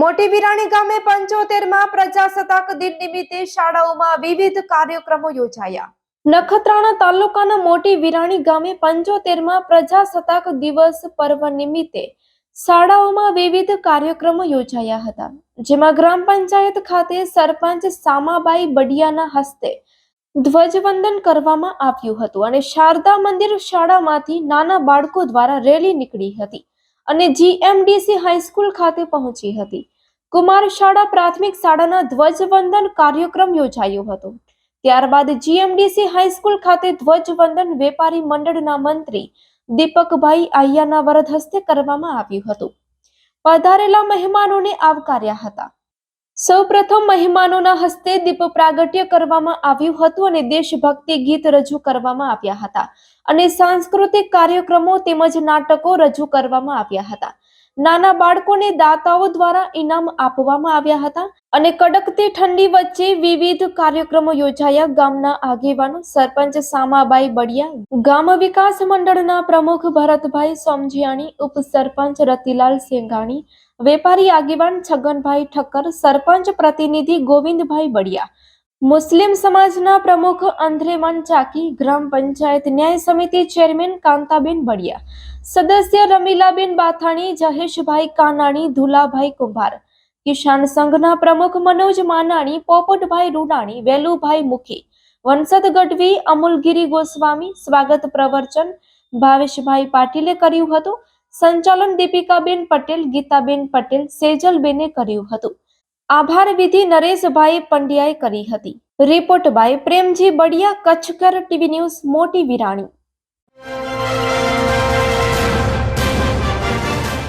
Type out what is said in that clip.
મોટી વિરાણી ગામે પંચોતેરમાં પ્રજાસત્તાક દિન નિમિત્તે શાળાઓમાં વિવિધ કાર્યક્રમો યોજાયા. નખત્રાણા તાલુકાના મોટી વિરાણી ગામે પંચોતેરમાં પ્રજાસત્તાક દિવસ પર્વ નિમિત્તે શાળાઓમાં વિવિધ કાર્યક્રમો યોજાયા હતા, જેમાં ગ્રામ પંચાયત ખાતે સરપંચ સામાબાઈ બડિયાના હસ્તે ધ્વજવંદન કરવામાં આવ્યું હતું અને શારદા મંદિર શાળામાંથી નાના બાળકો દ્વારા રેલી નીકળી હતી અને જીએમડીસી હાઈસ્કૂલ ખાતે પહોંચી હતી. કુમાર શાળા પ્રાથમિક શાળાના ધ્વજવંદન કાર્યક્રમ યોજાયો હતો. ત્યારબાદ જીએમડીસી હાઈસ્કૂલ ખાતે ધ્વજવંદન વેપારી મંડળના મંત્રી દીપકભાઈ આહિયાના વરદ હસ્તે કરવામાં આવ્યું હતું. પધારેલા મહેમાનોને આવકાર્યા હતા. સૌપ્રથમ મહેમાનોના હસ્તે દીપ પ્રાગટ્ય કરવામાં આવ્યું હતું અને દેશભક્તિ ગીત રજૂ કરવામાં આવ્યા હતા અને સાંસ્કૃતિક કાર્યક્રમો તેમજ નાટકો રજૂ કરવામાં આવ્યા હતા. નાના બાળકોને દાતાઓ દ્વારા ઇનામ આપવામાં આવ્યા હતા અને કડકતી ઠંડી વચ્ચે વિવિધ કાર્યક્રમો યોજાયા ગામના આગેવાનો સરપંચ સામાબાઈ બડિયા, ગામ વિકાસ મંડળના પ્રમુખ ભરતભાઈ સમજિયાણી, ઉપસરપંચ રતિલાલ સેંઘાણી, વેપારી આગેવાન છગનભાઈ ઠક્કર, સરપંચ પ્રતિનિધિ ગોવિંદભાઈ બડિયા મુસ્લિમ સમાજના પ્રમુખ અંધ્રેમન ચાકી ગ્રામ પંચાયત ન્યાય સમિતિ ચેરમેન કાંતાબેન બડિયા સદસ્ય રમીલાબેન બાથાણી જહેશભાઈ કાનાણી, ધુલાભાઈ કુંભાર, કિસાન સંઘના પ્રમુખ મનોજ માનાણી, પોપટભાઈ રૂડાણી, વેલુભાઈ મુખી વંશદ ગઢવી અમુલગીરી ગોસ્વામી, સ્વાગત પ્રવચન ભાવેશભાઈ પાટીલે કર્યું હતું, સંચાલન દીપિકાબેન પટેલ, ગીતાબેન પટેલ, સેજલબેને કર્યું હતું. આભાર વિધિ નરેશભાઈ પંડ્યાએ કરી હતી. રિપોર્ટ બાય પ્રેમજી બડિયા, કચ્છકર ટીવી ન્યૂઝ, મોટી વિરાણી.